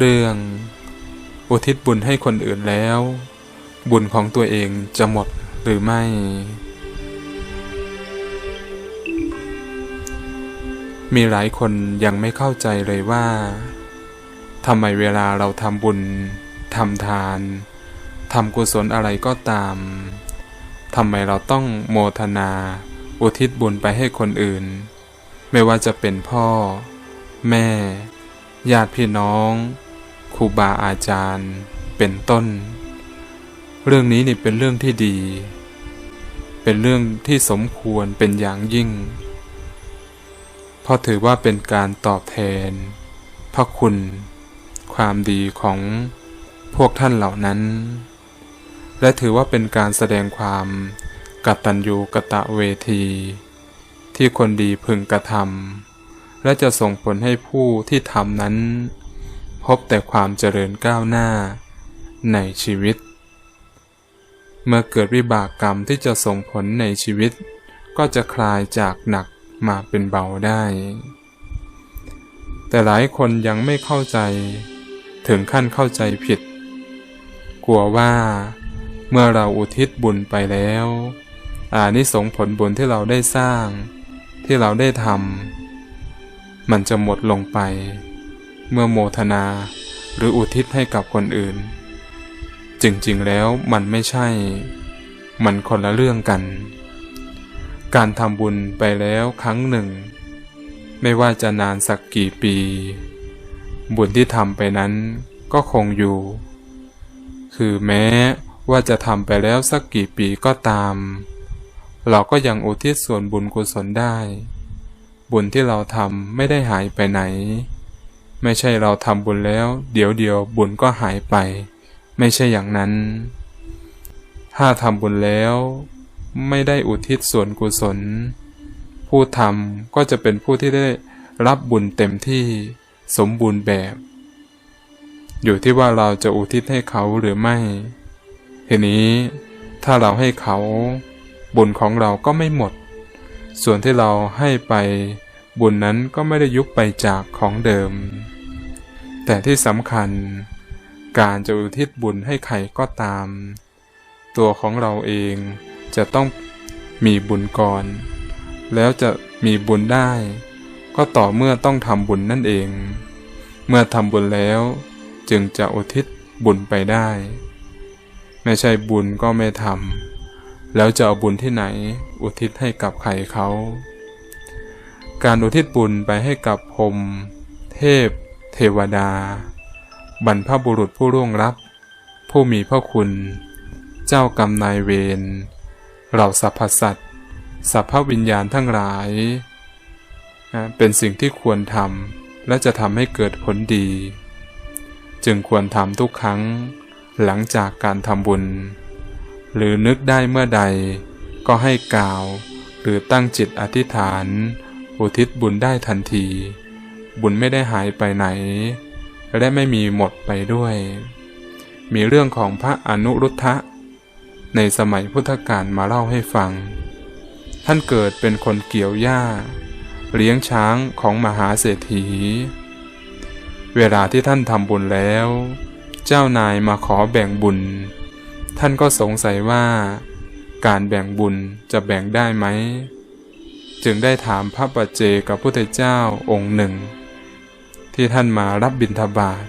เรื่อง อุทิศบุญให้คนอื่นแล้ว บุญของตัวเองจะหมดหรือไม่ มีหลายคนยังไม่เข้าใจเลยว่าทำไมเวลาเราทำบุญทำทานทำกุศลอะไรก็ตามทำไมเราต้องโมทนา อุทิศบุญไปให้คนอื่น ไม่ว่าจะเป็นพ่อ แม่ ญาติพี่น้อง ครูบาอาจารย์เป็นต้น เรื่องนี้นี่เป็นเรื่องที่ดี เป็นเรื่องที่สมควรเป็นอย่างยิ่ง เพราะถือว่าเป็นการตอบแทน พระคุณ ความดีของพวกท่านเหล่านั้น และถือว่าเป็นการแสดงความกตัญญูกะตะเวที ที่คนดีพึงกระทำและจะส่งผลให้ผู้ที่ทำนั้น พบแต่ความเจริญก้าวหน้าในชีวิต เมื่อเกิดวิบากกรรมที่จะส่งผลในชีวิต ก็จะคลายจากหนักมาเป็นเบาได้ แต่หลายคนยังไม่เข้าใจ ถึงขั้นเข้าใจผิด กลัวว่าเมื่อเราอุทิศบุญไปแล้วอานิสงส์ผลบุญที่เราได้สร้าง ที่เราได้ทำมันจะหมดลงไป เมื่อโมทนา หรืออุทิศให้กับคนอื่น จริงๆแล้วมันไม่ใช่ มันคนละเรื่องกัน การทำบุญไปแล้วครั้งหนึ่ง ไม่ว่าจะนานสักกี่ปี บุญที่ทำไปนั้นก็คงอยู่ คือแม้ว่าจะทำไปแล้วสักกี่ปีก็ตาม เราก็ยังอุทิศส่วนบุญกุศลได้ บุญที่เราทำไม่ได้หายไปไหน ไม่ใช่เราทำบุญแล้ว เดี๋ยวเดียวบุญก็หายไป ไม่ใช่อย่างนั้น ถ้าทำบุญแล้ว ไม่ได้อุทิศส่วนกุศล ผู้ทำก็จะเป็นผู้ที่ได้รับบุญเต็มที่สมบูรณ์แบบ อยู่ที่ว่าเราจะอุทิศให้เขาหรือไม่ ทีนี้ถ้าเราให้เขาบุญของเราก็ไม่หมด ส่วนที่เราให้ไปบุญนั้นก็ไม่ได้ยุบไปจากของเดิม แต่ที่สำคัญ การจะอุทิศบุญให้ใครก็ตาม ตัวของเราเองจะต้องมีบุญก่อน แล้วจะมีบุญได้ ก็ต่อเมื่อต้องทำบุญนั่นเอง เมื่อทำบุญแล้วจึงจะอุทิศบุญไปได้ ไม่ใช่บุญก็ไม่ทำแล้วจะเอาบุญที่ไหนอุทิศให้กับใครเขา การอุทิศบุญไปให้กับพรมเทพ เทวดา บรรพบุรุษผู้ร่วงรับผู้มีพระคุณ เจ้ากรรมนายเวรเหล่าสรรพสัตว์สัพพวิญญาณทั้งหลายเป็นสิ่งที่ควรทำและจะทำให้เกิดผลดี จึงควรทำทุกครั้งหลังจากการทำบุญ หรือนึกได้เมื่อใดก็ให้กล่าว หรือตั้งจิตอธิษฐาน อุทิศบุญได้ทันที บุญไม่ได้หายไปไหน และไม่มีหมดไปด้วย มีเรื่องของพระอนุรุทธะ ในสมัยพุทธกาลมาเล่าให้ฟัง ท่านเกิดเป็นคนเกี่ยวหญ้า เลี้ยงช้างของมหาเศรษฐี เวลาที่ท่านทำบุญแล้ว เจ้านายมาขอแบ่งบุญ ท่านก็สงสัยว่า การแบ่งบุญจะแบ่งได้ไหมจึงได้ถามพระปัจเจกับพุทธเจ้าองค์หนึ่ง ที่ท่านมารับบิณฑบาต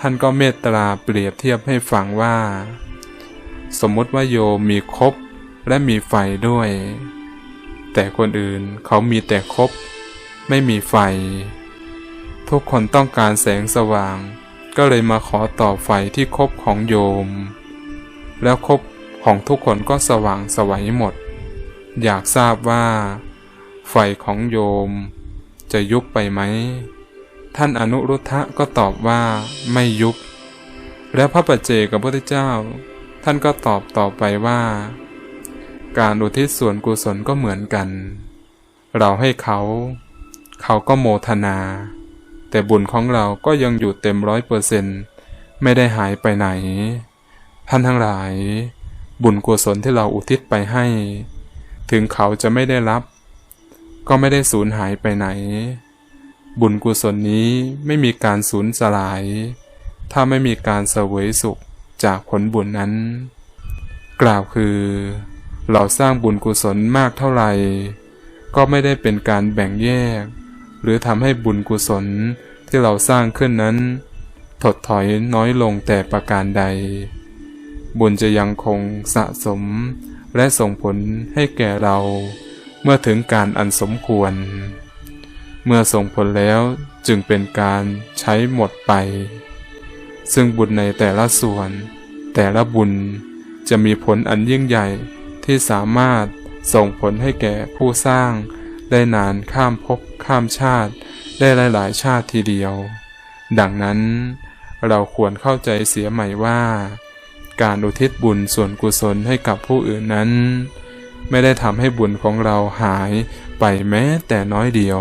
ท่านก็เมตตาเปรียบเทียบให้ฟังว่า สมมติว่าโยมมีคบและมีไฟด้วย แต่คนอื่นเขามีแต่คบ ไม่มีไฟ ทุกคนต้องการแสงสว่าง ก็เลยมาขอต่อไฟที่คบของโยม แล้วคบของทุกคนก็สว่างสวัยหมด อยากทราบว่า ไฟของโยมจะยุบไปไหม ท่านอนุรุทธะก็ตอบว่าไม่ยุบ แล้วพระปัจเจกับพระพุทธเจ้า ท่านก็ตอบต่อไปว่า การอุทิศส่วนกุศลก็เหมือนกัน เราให้เขา เขาก็โมทนา แต่บุญของเราก็ยังอยู่เต็มร้อยเปอร์เซนต์ไม่ได้หายไปไหน ท่านทั้งหลาย บุญกุศลที่เราอุทิศไปให้ ถึงเขาจะไม่ได้รับ ก็ไม่ได้สูญหายไปไหน บุญกุศลนี้ไม่มีการสูญสลาย ถ้าไม่มีการเสวยสุขจากผลบุญนั้น กล่าวคือ เราสร้างบุญกุศลมากเท่าไหร่ ก็ไม่ได้เป็นการแบ่งแยก หรือทำให้บุญกุศลที่เราสร้างขึ้นนั้น ถดถอยน้อยลงแต่ประการใด บุญจะยังคงสะสมและส่งผลให้แก่เรา เมื่อถึงการอันสมควร เมื่อส่งผลแล้วจึงเป็นการใช้หมดไป ซึ่งบุญในแต่ละส่วน แต่ละบุญจะมีผลอันยิ่งใหญ่ที่สามารถส่งผลให้แก่ผู้สร้างได้นานข้ามภพข้ามชาติ ได้หลาย ๆ ชาติทีเดียว ดังนั้นเราควรเข้าใจเสียใหม่ว่า การอุทิศบุญส่วนกุศลให้กับผู้อื่นนั้น ไม่ได้ทำให้บุญของเราหาย ไปแม้แต่น้อยเดียว